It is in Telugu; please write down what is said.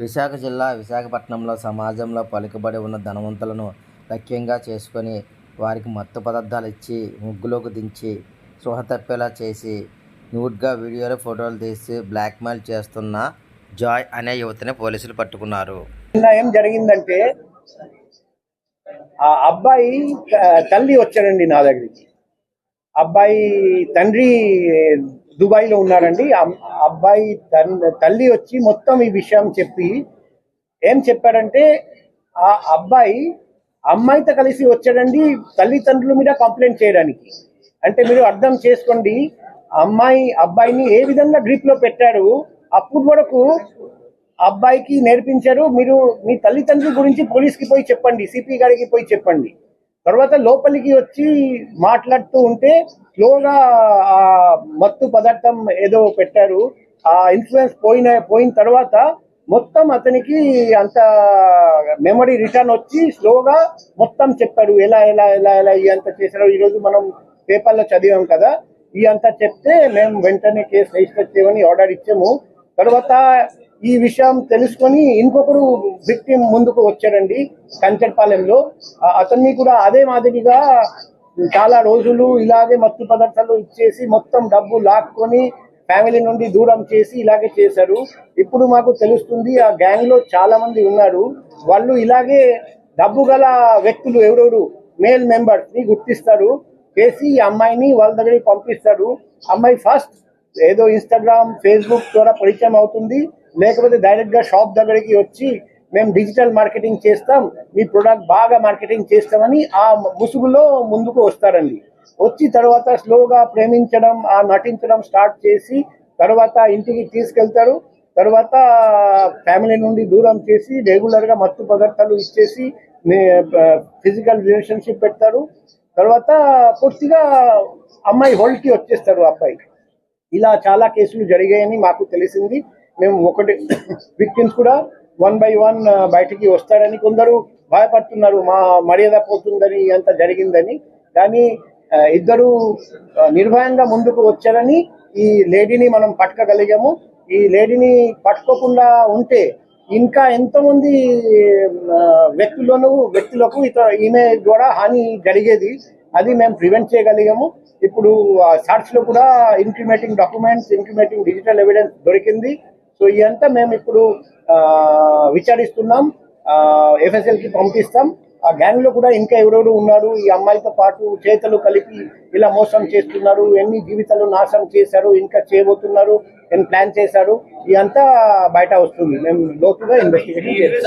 విశాఖ జిల్లా విశాఖపట్నంలో సమాజంలో పలుకుబడి ఉన్న ధనవంతులను లక్ష్యంగా చేసుకొని వారికి మత్తు పదార్థాలు ఇచ్చి ముగ్గులోకి దించి స్పృహ తప్పేలా చేసి న్యూడ్గా వీడియోలు ఫోటోలు తీసి బ్లాక్మెయిల్ చేస్తున్న జాయ్ అనే యువతిని పోలీసులు పట్టుకున్నారు. ఏం జరిగిందంటే ఆ అబ్బాయి తల్లి వచ్చాడండి నా దగ్గరికి. అబ్బాయి తండ్రి దుబాయ్లో ఉన్నారండి అబ్బాయి తల్లి వచ్చి మొత్తం ఈ విషయం చెప్పి ఏం చెప్పాడంటే ఆ అబ్బాయి అమ్మాయితో కలిసి వచ్చాడండి తల్లిదండ్రుల మీద కంప్లైంట్ చేయడానికి. అంటే మీరు అర్థం చేసుకోండి అమ్మాయి అబ్బాయిని ఏ విధంగా గ్రిప్లో పెట్టాడు అప్పుడు వరకు అబ్బాయికి నేర్పించారు. మీరు మీ తల్లిదండ్రుల గురించి పోలీస్కి పోయి చెప్పండి సిపి గారికి పోయి చెప్పండి. తర్వాత లోపలికి వచ్చి మాట్లాడుతూ ఉంటే స్లోగా ఆ మత్తు పదార్థం ఏదో పెట్టారు. ఆ ఇన్ఫ్లుయెన్స్ పోయిన పోయిన తర్వాత మొత్తం అతనికి అంత మెమరీ రిటర్న్ వచ్చి స్లోగా మొత్తం చెప్పాడు. ఎలా ఎలా ఎలా ఎలా ఈ అంత చేశారు ఈరోజు మనం పేపర్లో చదివాం కదా. ఈ అంతా చెప్తే మేము వెంటనే కేసు రిజిస్టర్ చేయమని ఆర్డర్ ఇచ్చాము. తర్వాత ఈ విషయం తెలుసుకొని ఇంకొకరు విక్టిమ్ ముందుకు వచ్చారండి కంచర్పాలెంలో. అతన్ని కూడా అదే మాదిరిగా చాలా రోజులు ఇలాగే మత్తు పదార్థాలు ఇచ్చేసి మొత్తం డబ్బు లాక్కొని ఫ్యామిలీ నుండి దూరం చేసి ఇలాగే చేశారు. ఇప్పుడు మాకు తెలుస్తుంది ఆ గ్యాంగ్లో చాలా మంది ఉన్నారు. వాళ్ళు ఇలాగే డబ్బు గల వ్యక్తులు ఎవరెవరు? మేల్ మెంబర్స్ని గుర్తిస్తారు. చేసి ఈ అమ్మాయిని వాళ్ళ దగ్గరికి పంపిస్తారు. అమ్మాయి ఫస్ట్ ఏదో ఇన్స్టాగ్రామ్ ఫేస్బుక్ ద్వారా పరిచయం అవుతుంది. లేకపోతే డైరెక్ట్గా షాప్ దగ్గరికి వచ్చి మేము డిజిటల్ మార్కెటింగ్ చేస్తాం మీ ప్రొడక్ట్ బాగా మార్కెటింగ్ చేస్తామని ఆ ముసుగులో ముందుకు వస్తారండి. వచ్చి తర్వాత స్లోగా ప్రేమించడం ఆ నటించడం స్టార్ట్ చేసి తర్వాత ఇంటికి తీసుకెళ్తారు. తర్వాత ఫ్యామిలీ నుండి దూరం చేసి రెగ్యులర్గా మత్తు పదార్థాలు ఇచ్చేసి ఫిజికల్ రిలేషన్షిప్ పెడతారు. తర్వాత పూర్తిగా అమ్మాయి హోల్డ్కి వచ్చేస్తారు అబ్బాయి. ఇలా చాలా కేసులు జరిగాయని మాకు తెలిసింది. మేము ఒకటి విక్టిమ్స్ కూడా వన్ బై వన్ బయటికి వస్తారని కొందరు భయపడుతున్నారు. మా మర్యాద పోతుందని అంత జరిగిందని. కానీ ఇద్దరు నిర్భయంగా ముందుకు వచ్చారని ఈ లేడీని మనం పట్టుకోగలిగాము. ఈ లేడీని పట్టుకోకుండా ఉంటే ఇంకా ఎంతమంది వ్యక్తులను వ్యక్తులకు ఇతర ఈమె ద్వారా హాని జరిగేది అది మేము ప్రివెంట్ చేయగలిగాము. ఇప్పుడు సార్ట్స్లో కూడా incriminating documents incriminating digital evidence దొరికింది. సో ఇదంతా మేము ఇప్పుడు ఆ, విచారిస్తున్నాం. ఎఫ్ఎస్ఎల్కి పంపిస్తాం. ఆ గ్యాంగ్లో కూడా ఇంకా ఎవరెవరు ఉన్నారు ఈ అమ్మాయితో పాటు చేతలు కలిపి ఇలా మోసం చేస్తున్నారు ఎన్ని జీవితాలు నాశనం చేశారు ఇంకా చేయబోతున్నారు ఎన్ని ప్లాన్ చేశారు ఇదంతా బయట వస్తుంది. మేము లోతుగా ఇన్వెస్టిగేషన్ చేస్తాం.